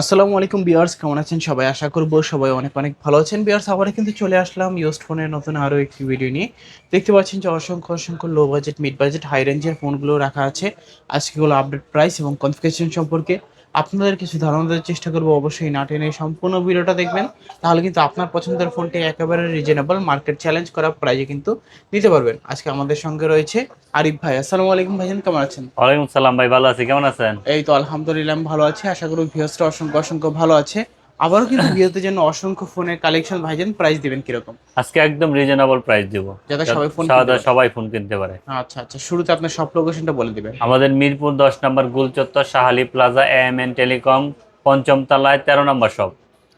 আসসালামু আলাইকুম বিয়ার্স, কেমন আছেন সবাই? আশা করব সবাই অনেক অনেক ভালো আছেন। বিয়ার্স আবার কিন্তু চলে আসলাম ইউস্ট ফোনের নতুন আরও একটি ভিডিও নিয়ে। দেখতে পাচ্ছেন যে অসংখ্য অসংখ্য low budget mid budget high রেঞ্জের ফোনগুলো রাখা আছে। আজকেগুলো আপডেট প্রাইস এবং কনফিগেশন সম্পর্কে। আপনাদের কিছু ধারণা দেওয়ার চেষ্টা করব অবশ্যই না টেনে সম্পূর্ণ ভিডিওটা দেখবেন। তাহলে কিন্তু আপনার পছন্দের ফোনটি একেবারে রিজনেবল মার্কেট চ্যালেঞ্জ করা প্রাইজে কিন্তু নিতে পারবেন। আজকে আমাদের সঙ্গে রয়েছে আরিফ ভাই। আসসালামু আলাইকুম ভাইজান কেমন আছেন? ওয়ালাইকুম সালাম ভাই ভালো আছি কেমন আছেন? এই তো আলহামদুলিল্লাহ ভালো আছি। আশা করি ভিউসটা অসংখ্য অসংখ্য ভালো আছে। আবারও কিন্তু ভিউতে জন্য অসংখ্য ফোনের কালেকশন ভাইজান প্রাইস দিবেন কীরকম? আজকে একদম রিজনেবল প্রাইস দিব। যাতে সবাই ফোন সবাই ফোন কিনতে পারে। আচ্ছা আচ্ছা শুরুতে আপনার সব লোকেশনটা বলে দিবেন। আমাদের মিরপুর দশ নম্বর গুলচত্বর Shahali plaza M N telecom পঞ্চম তলায় তেরো নম্বর সব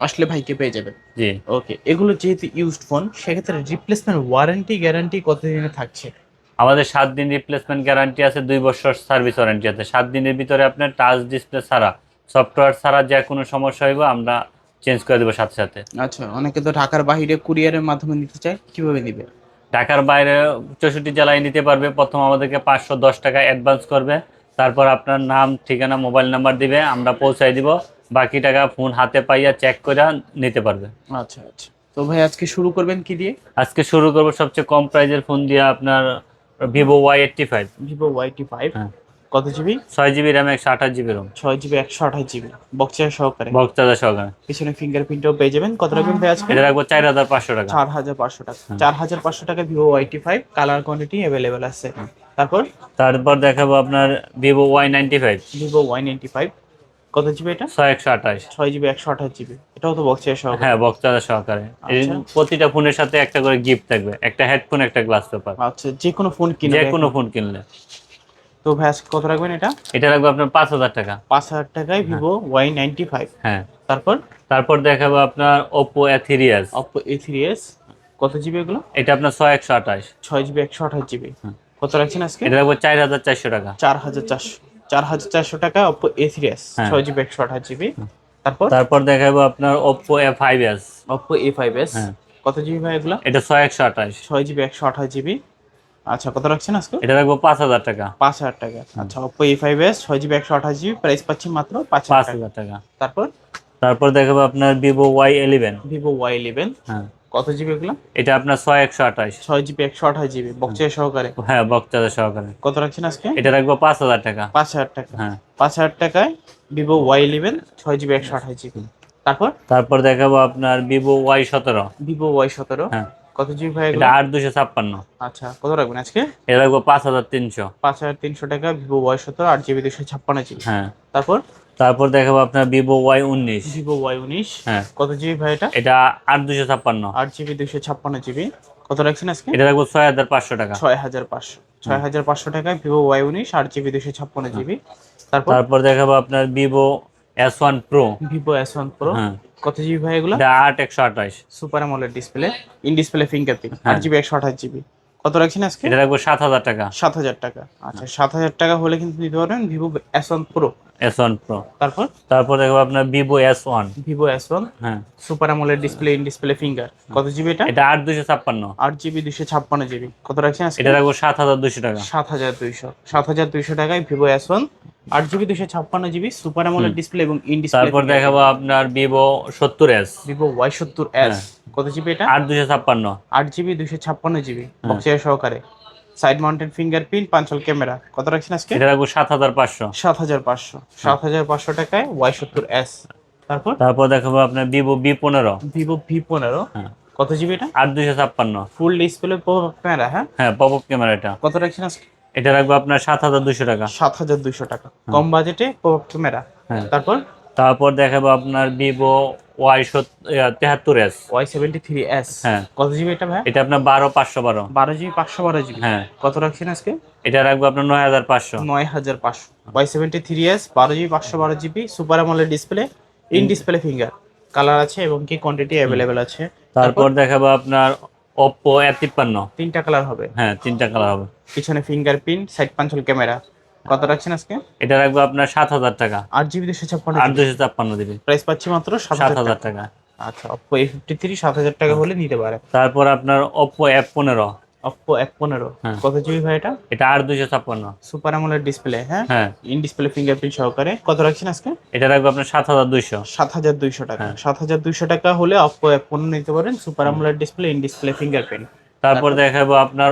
আসলে ভাইকে পেয়ে যাবেন? জি। ওকে এগুলো যেহেতু ইউজড ফোন সেক্ষেত্রে রিপ্লেসমেন্ট ওয়ারেন্টি গ্যারান্টি কতদিনে থাকছে? আমাদের সাত দিন রিপ্লেসমেন্ট গ্যারান্টি আছে দুই বছর সার্ভিস ওয়ারেন্টি আছে। সাত দিনের ভিতরে আপনার টাচ ডিসপ্লে ছাড়া সফটওয়্যার ছাড়া যে কোনো সমস্যা হইব আমরা চেঞ্জ করে দেবো সাথে সাথে। আচ্ছা অনেকে তো ঢাকার বাইরে কুরিয়ারের মাধ্যমে নিতে চায় কীভাবে নিবে? ঢাকার বাইরে চৌষট্টি জেলায় নিতে পারবে। প্রথম আমাদেরকে পাঁচশো দশ টাকা অ্যাডভান্স করবে। তারপর আপনার নাম ঠিকানা মোবাইল নাম্বার দিবে আমরা পৌঁছাই দিব। বাকি টাকা ফোন হাতে পাইয়া চেক করে নিতে পারবে। আচ্ছা আচ্ছা। তো ভাই আজকে শুরু করবেন কি দিয়ে? আজকে শুরু করব সবচেয়ে কম প্রাইজের ফোন দিয়ে আপনার Vivo Y eighty five Vivo ওয়াইটি ফাইভ হ্যাঁ। কত জিবি? ছয় জিবি র্যাম একশো আঠাশ জিবি রোম ছয় জিবি একশো আঠাশ জিবি। বক্সের সহকারে। বক্স চার্জার সহকারে। পিছনে ফিঙ্গারপ্রিন্টও পেয়ে যাবেন। কত রাখবেন ভাই আজকে এটা রাখব চার হাজার পাঁচশো টাকা। চার হাজার পাঁচশো টাকা। হ্যাঁ। চার হাজার পাঁচশো টাকা ভিভো ওয়াইটি ফাইভ কালার কোয়ান্টিটি অ্যাভেলেবেল আছে। তারপর? তারপর দেখাবো আপনার Vivo Y ninety five Vivo Y ninety five কত জিবি এটা? ছয় একশো আঠাশ। ছয় জিবি একশো আঠাশ জিবি। এটাও তো বক্সের সহ হ্যাঁ বক্স চার্জার সহকারে আচ্ছা। প্রতিটা ফোনের সাথে একটা করে গিফট থাকবে। একটা হেডফোন একটা গ্লাস পেপার আচ্ছা যে কোনো ফোন কিনে যে কোনো ফোন কিনলে। তো ভাই কত রাখবেন এটা? এটা রাখব আপনার পাঁচ হাজার টাকা। পাঁচ হাজার টাকায় ভিভো ওয়াই নাইনটি ফাইভ। হ্যাঁ। তারপর? তারপর দেখাবো আপনার ওপো অ্যাথিরিয়াস অপো এ থ্রি এস কত জিবি এগুলো? এটা আপনার ছয় একশো আঠাশ। ছয় জিবি একশো আঠাশ জিবি। হুম। কত রাখছেন আজকে? এটা রাখব চার হাজার চারশো টাকা। চার হাজার চারশো চার হাজার চারশো টাকা অপো এ থ্রি এস হ্যাঁ। ছয় জিবি একশো আঠাশ জিবি। তারপর? তারপর দেখাবো আপনার Oppo A five S Oppo A five S হ্যাঁ। কত জিবি ভাই এগুলো? এটা ছয় একশো আঠাশ। ছয় জিবি একশো আঠাশ জিবি। আচ্ছা কত রাখছেন আজকে? এটা রাখব পাঁচ হাজার টাকা। পাঁচ হাজার টাকা। আচ্ছা অপো এ ফাইভ এস ছয় জিবি একশো আঠাশ জিবি প্রাইস পাচ্ছি মাত্র পাঁচ হাজার টাকা। তারপর? তারপর দেখাবো আপনার Vivo Y eleven Vivo Y eleven হ্যাঁ। কত জিবি এগুলো? এটা আপনার ছয় একশো আঠাশ। ছয় জিবি একশো আঠাশ জিবি বক্সের সহকারে। হ্যাঁ বক্তাদের সহকারে। কত রাখছেন আজকে? এটা রাখব পাঁচ হাজার টাকা। পাঁচ হাজার টাকা। হ্যাঁ। পাঁচ হাজার টাকায় ভিভো ওয়াই ইলেভেন ছয় জিবি একশো আঠাশ জিবি তারপর? তারপর দেখাবো আপনার ভিভো ওয়াই সতেরো। ভিভো ওয়াই সতেরো। হ্যাঁ। কত জিবি ভাই এটা আট দুশো ছাপ্পান্ন। আচ্ছা কত রাখবেন আজকে? এটা রাখব পাঁচ হাজার তিনশো। পাঁচ হাজার তিনশো টাকা ভিভো ওয়াই সতেরো আট জিবি দুশো ছাপ্পান্ন জিবি হ্যাঁ। তারপর? তারপর দেখাবো আপনার ভিভো ওয়াই উনিশ। ভিভো ওয়াই উনিশ। হ্যাঁ। কত জিবি ভাই এটা? এটা আট দুশো ছাপ্পান্ন। আট জিবি দুশো ছাপ্পান্ন জিবি কত রাখছেন আজকে? এটা রাখব ছয় হাজার পাঁচশো টাকা। ছয় হাজার পাঁচশো। ছয় হাজার পাঁচশো টাকায় ভিভো ওয়াই উনিশ আট জিবি দুশো ছাপ্পান্ন জিবি তারপর? তারপর দেখাবো আপনার Vivo S one pro Vivo S one pro হ্যাঁ। কত জিবি ভাই এগুলো? আট একশো আঠাশ। Super AMOLED display in display fingerprint আট। জিবি একশো আঠাশ জিবি কত রাখছেন আজকে? এটা রাখব সাত হাজার টাকা। সাত হাজার টাকা। আচ্ছা সাত হাজার টাকা হলে কিন্তু নিতে পারবেন Vivo S one pro S one pro তারপর? তারপর দেখব আপনার Vivo S one Vivo S one হ্যাঁ। Super AMOLED display in display finger কত জিবি এটা? এটা আট দুশো ছাপ্পান্ন। আট জিবি কত রাখছেন আজকে? এটা রাখব সাত হাজার দুশো টাকা। সাত হাজার দুইশো। সাত হাজার দুইশো টাকায় ভিভো এস ওয়ান আট জিবি দুশো ছাপ্পান্ন জিবি সুপার অ্যামোলেড ডিসপ্লে এবং ইন ডিসপ্লে তারপর দেখাবো আপনার ভিভো সত্তর এস ভিভো ওয়াই সত্তর এস কত জিবি এটা? আট দুশো ছাপ্পান্ন। আট জিবি দুশো ছাপ্পান্ন জিবি বক্সের সহকারে। Side mounted fingerprint punch hole camera. কত রাখছেন আজকে? এটা রাখব সাত হাজার পাঁচশো। সাত হাজার পাঁচশো। সাত হাজার পাঁচশো টাকায় ওয়াই সত্তর এস তারপর? তারপর দেখাবো আপনার ভিভো বি পনেরো। ভিভো ভি পনেরো। হ্যাঁ। কত জিবি এটা? আট দুশো ছাপ্পান্ন। ফুল ডিসপ্লে ক্যামেরা হ্যাঁ? হ্যাঁ পপ আপ ক্যামেরা এটা। কত রাখছেন আজকে? এটা রাখব আপনার সাত হাজার দুশো টাকা। সাত হাজার দুইশো টাকা। কম বাজেটে পপ আপ ক্যামেরা হ্যাঁ। তারপর? তারপর দেখাবো আপনার ভিভো ওয়াই তেহাত্তর S Y seventy three S হ্যাঁ। কত জিবি এটা ভাই এটা আপনার বারো পাঁচশো বারো। বারো জিবি পাঁচশো বারো জিবি। হ্যাঁ। কত রাখছেন আজকে? এটা রাখব আপনার নয় হাজার পাঁচশো। নয় হাজার পাঁচশো। ওয়াই সেভেন্টি থ্রি এস বারো জিবি পাঁচশো বারো GB super AMOLED display in display finger. Colour আছে এবং কি কোয়ান্টিটি অ্যাভেলেবেল আছে। তারপর দেখাবো আপনার ওপ্পো এ তিপ্পান্ন। তিনটা কালার হবে। হ্যাঁ তিনটা কালার হবে। পিছনে ফিঙ্গারপ্রিন্ট সাইড পাঞ্চল ক্যামেরা কত রাখছেন আজকে? এটা রাখব আপনার সাত হাজার টাকা। আট জিবি দুশো ছাপ্পান্ন আট দুশো ছাপ্পান্ন দিবি প্রাইস পাচ্ছি মাত্র সাত হাজার টাকা। আচ্ছা অপো এ ফিফটি থ্রি সাত হাজার টাকা হলে নিতে পারে তারপর আপনার ওপ্পো এফ পনেরো। অপ্পো এক পনেরো। হ্যাঁ। কত জিবি ভাই এটা? এটা আর দুইশো ছাপ্পান্ন। সুপার আমলের ডিসপ্লে হ্যাঁ? হ্যাঁ। ইন ডিসপ্লে ফিঙ্গারপ্রিন্ট সহকারে। কত রাখছেন আজকে? এটা রাখব আপনার সাত হাজার দুইশো। সাত হাজার দুইশো টাকা। হ্যাঁ। সাত হাজার দুইশো টাকা হলে অপ্পো এক পনেরো নিতে পারেন। সুপার আমলের ডিসপ্লে ইন ডিসপ্লে ফিঙ্গারপ্রিন্ট তারপর দেখাবো আপনার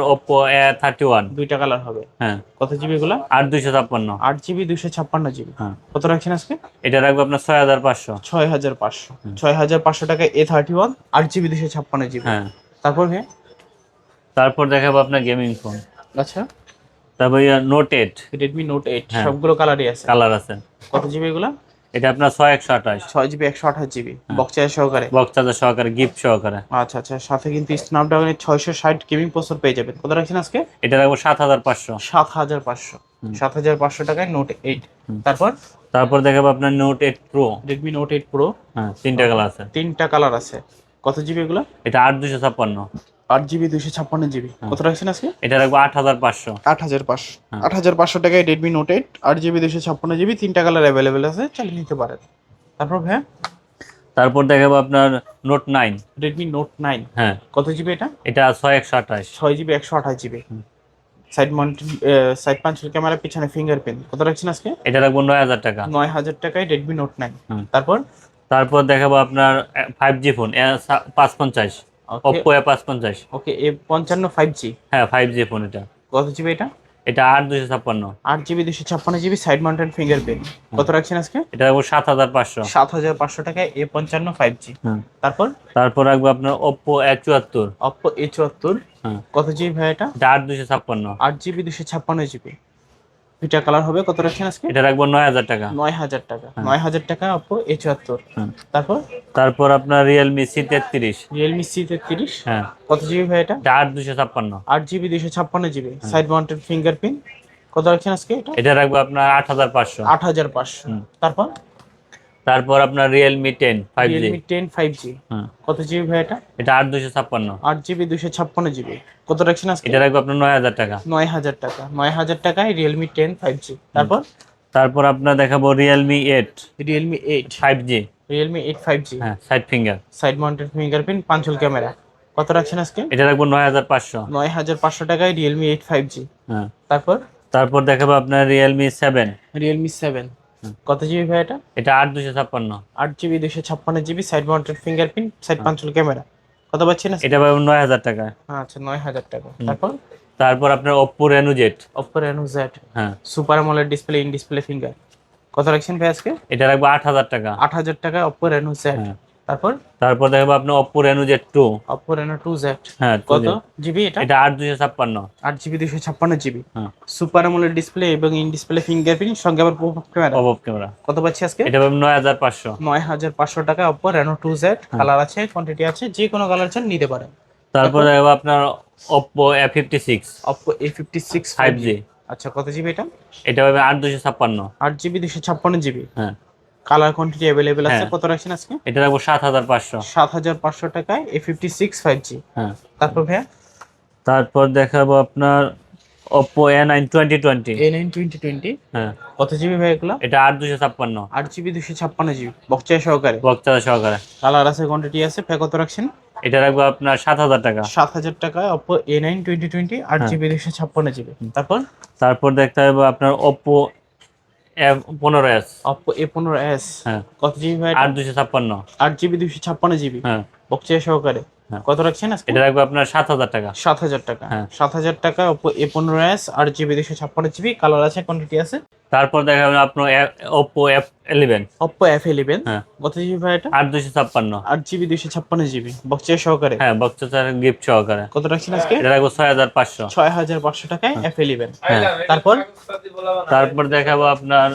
থার্টি ওয়ান দুইটা কালার হবে। হ্যাঁ। কত জিবি এগুলা? দুইশো ছাপ্পান্ন। আট জিবি দুইশো ছাপ্পান্ন জিবি হ্যাঁ। কত রাখছেন আজকে? এটা রাখব আপনার ছয় হাজার পাঁচশো। ছয় হাজার পাঁচশো। ছয় হাজার পাঁচশো টাকা এ থার্টি ওয়ান আট জিবি দুইশো ছাপ্পান্ন জিবি হ্যাঁ। তারপর হ্যাঁ তারপর দেখাবো আপনার গেমিং ফোন আচ্ছা। তারপর Note eight Redmi Note eight হ্যাঁ। সবগুলো কালারই আছে। কালার আছে। কত জিবি এগুলা? এটা আপনার ছয় একশো আঠাশ। ছয় জিবি একশো আঠাশ জিবি। হ্যাঁ। বক্স চার্জ সহকারে। বক্স সহকারে গিফট সহকারে। আচ্ছা আচ্ছা সাথে কিন্তু স্ন্যাপড্রাগনের ছয়শো ষাট গেমিং প্রসেসর পেয়ে যাবেন। কত রাখছেন আজকে? এটা রাখব সাত হাজার পাঁচশো। সাত হাজার পাঁচশো। সাত হাজার পাঁচশো টাকায় নোট এইট তারপর? তারপর দেখাবো আপনার Note eight Pro Redmi Note eight Pro হ্যাঁ তিনটা কালার আছে। তিনটা কালার আছে। কত জিবি এগুলো? এটা আট দুশো ছাপ্পান্ন। আট জিবি দুইশো ছাপ্পান্ন জিবি কত রাখছেন আজকে? এটা রাখব আট হাজার পাঁচশো। আট হাজার পাঁচশো। আট হাজার পাঁচশো টাকায় রেডমি নোট এইট আট জিবি দুইশো ছাপ্পান্ন জিবি তিনটা কালার অ্যাভেলেবেল আছে চালিয়ে নিতে পারেন। তারপর ভাইয়া? তারপর দেখাবো আপনার Note nine Redmi Note nine হ্যাঁ। কত জিবি এটা? এটা ছয় একশো আঠাশ। ছয় জিবি একশো আঠাশ জিবি সাইড মাউন্ট সাইড পাঞ্চের ক্যামেরা পিছনে ফিঙ্গারপ্রিন্ট কত রাখছেন আজকে? এটা রাখব নয় হাজার টাকা। নয় হাজার টাকায় রেডমি নোট নাইন হুম। তারপর? তারপর দেখাবো আপনার ফাইভ জি ফোন পাঁচ পঞ্চাশ। ওপ্পো পাঁচ পঞ্চাশ। ওকে এ পঞ্চান্ন ফাইভ জি হ্যাঁ ফাইভ জি ফোন এটা। কত জিবি এটা? এটা আট দুশো ছাপ্পান্ন। আট জিবি দুশো ছাপ্পান্ন জিবি সাইড মাউন্টেন ফিঙ্গারপ্রিন্ট কত রাখছেন আজকে? এটা রাখব সাত হাজার পাঁচশো। সাত হাজার পাঁচশো টাকায় এ পঞ্চান্ন ফাইভ জি তারপর? তারপর রাখব আপনার ওপ্পো এ চুয়াত্তর। অপ্পো এ চুয়াত্তর। হ্যাঁ। কত জিবি ভাই এটা? আট দুশো ছাপ্পান্ন। আট জিবি দুশো ছাপ্পান্ন জিবি দুইটা কালার হবে কত রাখছেন আজকে? এটা রাখব নয় হাজার টাকা। নয় হাজার টাকা। নয় হাজার টাকা অপো এ চুয়াত্তর। হ্যাঁ। তারপর? তারপর আপনার রিয়েলমি সি তেত্রিশ। রিয়েলমি সি তেত্রিশ। হ্যাঁ। কত জিবি ভাই এটা? আট দুশো ছাপ্পান্ন। আট জিবি দুশো ছাপ্পান্ন জিবি। সাইড মাউন্টেড ফিঙ্গারপ্রিন্ট কত রাখছেন আজকে এটা? এটা রাখব আপনার আট হাজার পাঁচশো। আট হাজার পাঁচশো। তারপর? তারপর আপনার Realme ten five G Realme ten five G কত জিবি ভাই এটা? এটা আট দুশো ছাপ্পান্ন। আট জিবি দুশো ছাপ্পান্ন জিবি কত রাখছেন আজকে? এটা রাখব আপনার নয় হাজার টাকা। নয় হাজার টাকা। নয় হাজার টাকায় রিয়েলমি টেন ফাইভ জি তারপর? তারপর আপনার দেখাবো Realme eight Realme eight five G Realme eight five G হ্যাঁ side finger side mounted fingerprint punch hole camera কত রাখছেন আজকে? এটা রাখব নয় হাজার পাঁচশো। নয় হাজার পাঁচশো টাকায় রিয়েলমি এইট ফাইভ জি হ্যাঁ। তারপর? তারপর দেখাবো আপনার রিয়েলমি সেভেন রিয়েলমি সেভেন কত জিবি ভাই এটা? এটা আট দুশো ছাপ্পান্ন। আট জিবি দুশো ছাপ্পান্ন GB side mounted fingerprint side punch hole camera কত পাচ্ছেন না এটা পাবেন নয় হাজার টাকা। আচ্ছা নয় হাজার টাকা। তারপর? তারপর আপনার Oppo Reno Z Oppo Reno Z হ্যাঁ। Super AMOLED display in display finger কত রাখছেন ভাই আজকে? এটা রাখব আট হাজার টাকা। আট হাজার টাকা অপ্পো রেনো জেড হ্যাঁ। তারপর? তারপর দেখাবো আপনার Z two Oppo Reno two Z হ্যাঁ কত? জিবি এটা? এটা আট দুশো ছাপ্পান্ন। আট জিবি দুশো ছাপ্পান্ন জিবি হ্যাঁ। সুপার আমলের ডিসপ্লে এবং ইন ডিসপ্লে ফিঙ্গারপ্রিন্ট সঙ্গে আবার ক্যামেরা অবব ক্যামেরা কত পাচ্ছি আজকে? এটা পাবেন নয় হাজার পাঁচশো। নয় হাজার পাঁচশো টাকা Oppo Reno two Z colour আছে কোয়ান্টিটি আছে যে কোনো কালার চান নিতে পারেন। তারপর দেখাবো আপনার A fifty six five G আচ্ছা কত জিবি এটা? এটা পাবেন আট দুশো ছাপ্পান্ন। আট জিবি দুশো ছাপ্পান্ন জিবি হ্যাঁ। কালার কোয়ান্টিটি অ্যাভেলেবেল আছে হ্যাঁ। কত রাখছেন আজকে? এটা রাখব সাত হাজার পাঁচশো। সাত হাজার পাঁচশো টাকায় A fifty six five G হ্যাঁ। তারপর ভাইয়া? তারপর দেখাবো আপনার Oppo A nine twenty twenty A nine twenty twenty হ্যাঁ। কত জিবি ভাই এগুলো? এটা আট দুশো ছাপ্পান্ন। আট জিবি দুশো ছাপ্পান্ন জিবি বক্সা সহকারে। বক্তা সহকারে। কালার আছে কোয়ান্টিটি আছে ফে কত রাখছেন? এটা রাখব আপনার সাত হাজার টাকা। সাত হাজার টাকায় Oppo A nine twenty twenty আট হ্যাঁ। জিবি দুশো ছাপ্পান্ন জিবি। তারপর? তারপর দেখতে হবে আপনার ওপ্পো এফ পনেরো এস অপো এ পনেরো এস হ্যাঁ। কত জিবি ভাই আট দুশো ছাপ্পান্ন। আট জিবি দুশো ছাপ্পান্ন জিবি হ্যাঁ। বক্সিয়া সহকারে। কত রাখছেন আজকে? এটা রাখব আপনার সাত হাজার টাকা। সাত হাজার টাকা। হ্যাঁ। সাত হাজার টাকা এ পনেরো এস আট জিবি দুশো ছাপ্পান্ন জিবি কালার আছে কোয়ান্টিটি আছে। তারপর দেখাবেন আপনার Oppo F eleven Oppo F eleven হ্যাঁ। কত জিবি ভাই এটা? আট দুশো ছাপ্পান্ন। আট জিবি দুশো ছাপ্পান্ন জিবি। বক্সা সহকারে? হ্যাঁ বক্তা গিফট সহকারে। কত রাখছেন আজকে? এটা রাখব ছয় হাজার পাঁচশো। ছয় হাজার পাঁচশো টাকায় এফ ইলেভেন হ্যাঁ। তারপর? তারপর দেখাবো আপনার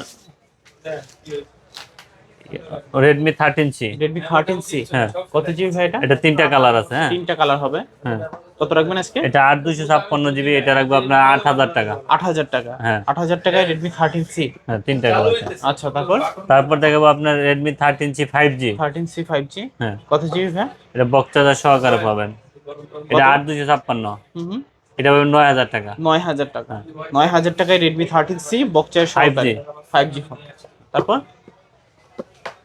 Redmi thirteen C Redmi thirteen C হ্যাঁ। কত জিবি ভাই এটা? এটা তিনটা কালার আছে হ্যাঁ। তিনটা কালার হবে। হ্যাঁ। কত রাখবেন আজকে? এটা আট দুশো ছাপ্পান্ন জিবি এটা রাখব আপনার আট হাজার টাকা। আট হাজার টাকা। হ্যাঁ। আট হাজার টাকায় রেডমি থার্টিন সি হ্যাঁ তিনটা কালার আচ্ছা তারপর? তারপর দেখাবো আপনার G thirteen C five G হ্যাঁ। কত জিবি ভাই? এটা বক্তাদার সহকারে পাবেন। এটা আট দুশো ছাপ্পান্ন। হুম হুম। এটা নয় হাজার টাকা। নয় হাজার টাকা। নয় হাজার টাকায় রেডমি থার্টিন সি বক্সের 5G ফাইভ জি ফোন তারপর?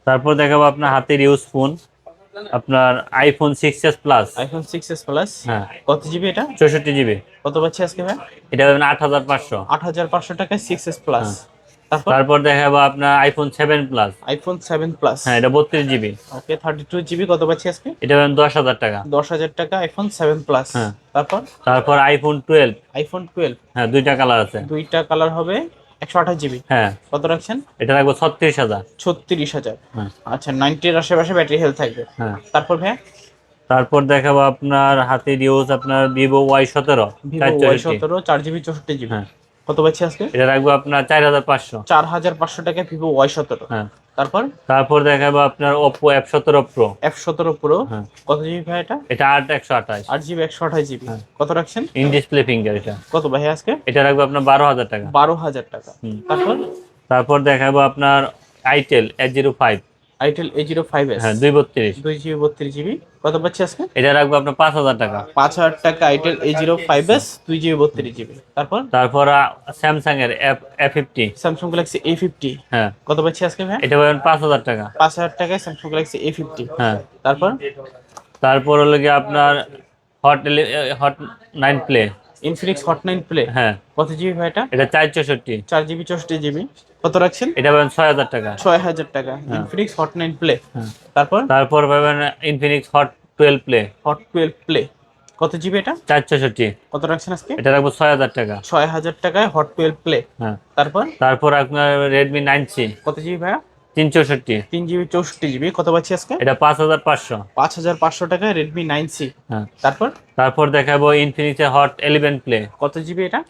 তারপর দেখাবো আপনার হাতের ইউজ ফোন আপনার iPhone six S plus iPhone six S plus হ্যাঁ। কত জিবি এটা? চৌষট্টি জিবি কত পাচ্ছি আজকে ভাই? এটা পাবেন আট হাজার পাঁচশো। আট হাজার পাঁচশো টাকায় সিক্স এস প্লাস তারপর? দেখাবো আপনার iPhone seven plus iPhone seven plus হ্যাঁ এটা বত্রিশ GB okay thirty two GB কত পাচ্ছি আজকে? এটা পাবেন দশ হাজার টাকা। দশ হাজার টাকা আইফোন সেভেন প্লাস হ্যাঁ। তারপর? তারপর আইফোন টুয়েলভ আইফোন টুয়েলভ হ্যাঁ দুইটা কালার আছে। দুইটা কালার হবে একশো আঠাশ জিবি। হ্যাঁ। কত রাখছেন? এটা রাখব ছত্রিশ হাজার। ছত্রিশ হাজার। হ্যাঁ। আচ্ছা নাইনটির আশেপাশে ব্যাটারি হেলথ থাকবে। হ্যাঁ। তারপর ভাইয়া? তারপর দেখাবো আপনার হাতের ইউজ আপনার ভিভো ওয়াই সতেরো ওয়াই সতেরো চার জিবি চৌষট্টি জিবি। হ্যাঁ। কত পাচ্ছি আজকে? এটা রাখব আপনার চার হাজার পাঁচশো। চার হাজার পাঁচশো টাকা ভিভো ওয়াই সতেরো। হ্যাঁ। তারপর? তারপর দেখাবো আপনার সতেরো প্রো এফ সতেরো প্রো হ্যাঁ। কত জিবি ভাই এটা? এটা আট একশো আঠাশ। আট জিবি একশো আঠাশ জিবি। কত রাখছেন? ইন ডিসপ্লে ফিঙ্গার এটা। কত ভাই আজকে? এটা রাখব আপনার বারো হাজার টাকা। বারো হাজার টাকা। হুম। তারপর? তারপর দেখাবো আপনার zero five itel A zero five S হ্যাঁ দুই বত্রিশ। দুই জিবি বত্রিশ জিবি। কত পাচ্ছি আজকে? এটা রাখব আপনার পাঁচ হাজার টাকা। পাঁচ হাজার টাকা itel A zero five S দুই জিবি বত্রিশ জিবি। তারপর? তারপর স্যামসাং এর F fifty Samsung Galaxy A fifty হ্যাঁ। কত পাচ্ছি আজকে ভাই এটা পাবেন পাঁচ হাজার টাকা। পাঁচ হাজার টাকায় স্যামসাং গ্যালাক্সি এ ফিফটি হ্যাঁ। তারপর? তারপর হলো গিয়ে আপনার Hot Hot nine Play Infinix Hot nine Play হ্যাঁ। কত জিবি ভাই এটা? এটা চার চৌষট্টি। চার জিবি চৌষট্টি জিবি কত রাখছেন? এটা পাবেন ছয় হাজার টাকা। ছয় হাজার টাকা। Infinix Hot nine Play. তারপর? তারপর পাবেন Infinix Hot twelve Play Hot twelve Play কত জিবি এটা? চার চৌষট্টি। কত রাখছেন আজকে? এটা রাখব ছয় হাজার টাকা। ছয় হাজার টাকায় হট টুয়েলভ প্লে হ্যাঁ। তারপর? তারপর আপনার রেডমি নাইন সি কত জিবি ভাইয়া? তিন চৌষট্টি তিন জিবি চৌষট্টি জিবি। কত পাচ্ছি আজকে? এটা পাঁচ হাজার পাঁচশো। পাঁচ হাজার পাঁচশো টাকায় রেডমি নাইন সি হ্যাঁ। তারপর? তারপর দেখাবো ইনফিনিক্সের হট ইলেভেন প্লে কত জিবি এটা?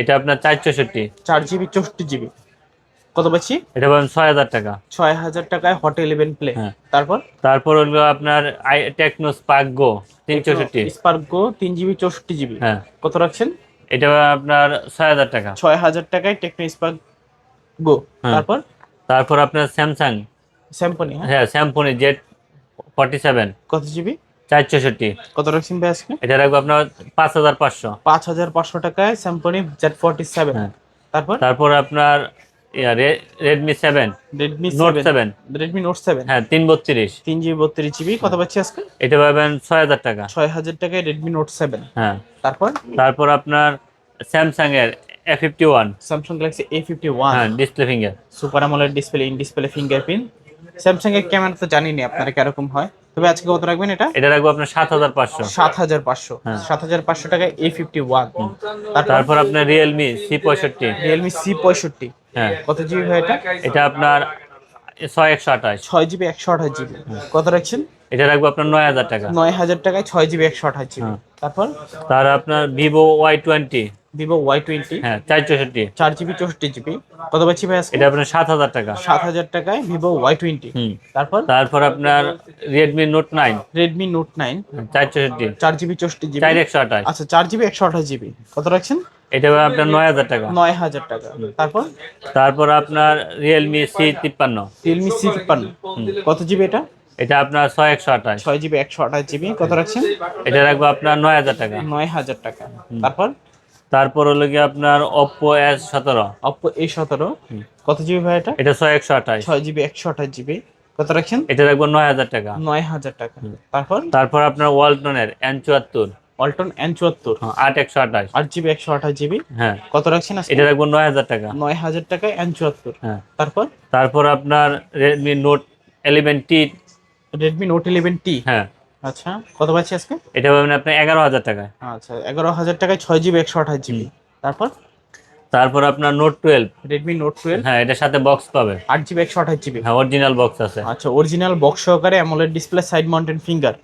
এটা আপনার চার চৌষট্টি। চার জিবি চৌষট্টি জিবি। কত পাচ্ছি? এটা পাবেন ছয় হাজার টাকা। ছয় হাজার টাকায় হট ইলেভেন প্লে হ্যাঁ। তারপর? তারপর হলো আপনার টেকনো স্পার্ক গো তিন চৌষট্টি স্পার্ক গো তিন জিবি চৌষট্টি জিবি। হ্যাঁ। কত রাখছেন? এটা আপনার ছয় হাজার টাকা। ছয় হাজার টাকায় টেকনো স্পার্ক গো। তারপর? তারপর আপনার স্যামসাং স্যাম্পনি হ্যাঁ? স্যামসং জেড ফর্টি সেভেন কত জিবি চার চৌষট্টি কত রাখছেন ভাই আজকে? এটা রাখব আপনার পাঁচ হাজার পাঁচশো। পাঁচ হাজার পাঁচশো টাকায় স্যাম্পনি জেড ফোরটি সেভেন হ্যাঁ। তারপর? তারপর আপনার Redmi seven Redmi Note seven Redmi Note seven হ্যাঁ তিন বত্রিশ। তিন জিবি বত্রিশ জিবি কত পাচ্ছি আজকে? এটা পাবেন ছয় হাজার টাকা। ছয় হাজার টাকায় রেডমি নোট সেভেন হ্যাঁ। তারপর? তারপর আপনার স্যামসাং এর A fifty one Samsung Galaxy A fifty one হ্যাঁ display finger super AMOLED display in display fingerprint Samsung এর ক্যামেরা তো জানি না আপনারা কীরকম হয়। তবে আজকে কত রাখবেন এটা? এটা রাখব আপনার সাত হাজার পাঁচশো। সাত হাজার পাঁচশো। হ্যাঁ। সাত হাজার পাঁচশো টাকায় এ ফিফটি ওয়ান তারপর আপনার রিয়েলমি সি পঁয়ষট্টি। রিয়েলমি সি পঁয়ষট্টি। হ্যাঁ। কত জিবি হয় এটা? এটা আপনার ছয় একশো আঠাশ। ছয় জিবি একশো আঠাশ জিবি কত রাখছেন? এটা রাখব আপনার নয় হাজার টাকা। নয় হাজার টাকায় ছয় জিবি একশো আঠাশ জিবি হ্যাঁ। তারপর? তার আপনার Vivo Y twenty Vivo Y twenty হ্যাঁ চার চৌষট্টি চার জিবি চৌষট্টি জিবি। কত পাচ্ছি ভাই এটা আপনার সাত হাজার টাকা। সাত হাজার টাকায় ভিভো ওয়াই টোয়েন্টি তারপর? তারপর আপনার Redmi Note nine Redmi Note nine চার চৌষট্টি চার জিবি চৌষট্টি জিবি। চার একশো আঠাশ। আচ্ছা চার জিবি একশো আঠাশ জিবি। কত রাখছেন? এটা আপনার নয় হাজার টাকা। নয় হাজার টাকা। তারপর? তারপর আপনার রিয়েলমি সি তিপ্পান্ন। রিয়েলমি সি তিপ্পান্ন। কত জিবি এটা? এটা আপনার ছয় একশো আঠাশ। ছয় জিবি একশো আঠাশ জিবি। কত রাখছেন? এটা রাখব আপনার নয় হাজার টাকা। নয় হাজার টাকা। তারপর? তারপর হলো গিয়ে আপনার ওপ্পো এস সতেরো। অপ্পো এ সতেরো? কত জিবি ভাই এটা? এটা ছয় একশো আঠাশ। ছয় জিবি একশো আঠাশ জিবি কত রাখছেন? এটা রাখব নয় হাজার টাকা। নয় হাজার টাকা। তারপর? তারপর আপনার ওয়ালটনের এন চুয়াত্তর। অল্টন এন চুয়াত্তর। আট একশো আঠাশ। আট জিবি একশো আঠাশ জিবি হ্যাঁ। কত রাখছেন এটা রাখব নয় হাজার টাকা। নয় হাজার টাকায় এন চুয়াত্তর। হ্যাঁ। তারপর? তারপর আপনার Redmi Note eleven T Redmi Note eleven T হ্যাঁ। আচ্ছা কত পাচ্ছি আজকে? এটা পাবেন আপনার এগারো হাজার টাকা আচ্ছা এগারো হাজার টাকায় ছয় জিবি একশো আঠাশ জিবি। তারপর? তারপর আপনার Note twelve Redmi Note twelve হ্যাঁ এটার সাথে বক্স পাবে। আট জিবি একশো আঠাশ জিবি। হ্যাঁ অরিজিনাল বক্স আছে। আচ্ছা অরিজিনাল বক্স সহকারে AMOLED display side mounted finger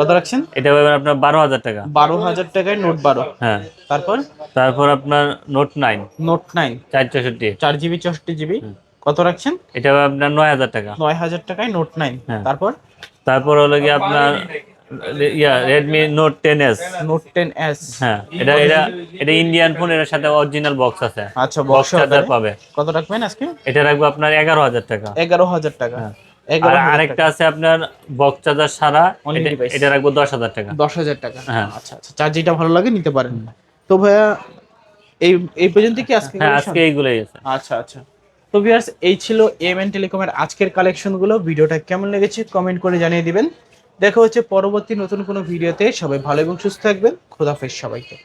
কত রাখছেন? এটা পাবেন আপনার বারো হাজার টাকা। বারো হাজার টাকায় নোট বারো। হ্যাঁ। তারপর? তারপর আপনার নোট নাইন নোট নাইন চার চৌষট্টি। চার জিবি চৌষট্টি জিবি। কত রাখছেন? এটা আপনার নয় হাজার টাকা। নয় হাজার টাকায় নোট নাইন হ্যাঁ। তারপর? তারপর হলো গিয়ে আপনার ইয়া Redmi Note ten S Note ten S হ্যাঁ এটা এটা এটা ইন্ডিয়ান ফোন এর সাথে অরিজিনাল বক্স আছে। আচ্ছা বক্স চার্জার পাবে। কত রাখবেন আজকে? এটা রাখব আপনার এগারো হাজার টাকা। এগারো হাজার টাকা। হ্যাঁ। আর আরেকটা আছে আপনার বক্স চার্জার সারা এটা- রাখব দশ হাজার টাকা। দশ হাজার টাকা। হ্যাঁ। আচ্ছা আচ্ছা চার যেটা ভালো লাগে নিতে পারেন তো ভাইয়া এই এই পর্যন্ত কি আজকে হ্যাঁ আজকে এইগুলোই আছে। আচ্ছা আচ্ছা। তো ভিউয়ার্স এই ছিল এম এন টেলিকমের আজকের কালেকশনগুলো ভিডিওটা কেমন লেগেছে কমেন্ট করে জানিয়ে দিবেন। দেখা হচ্ছে পরবর্তী নতুন কোনো ভিডিওতে। সবাই ভালো এবং সুস্থ থাকবেন। খোদাফেজ সবাইকে।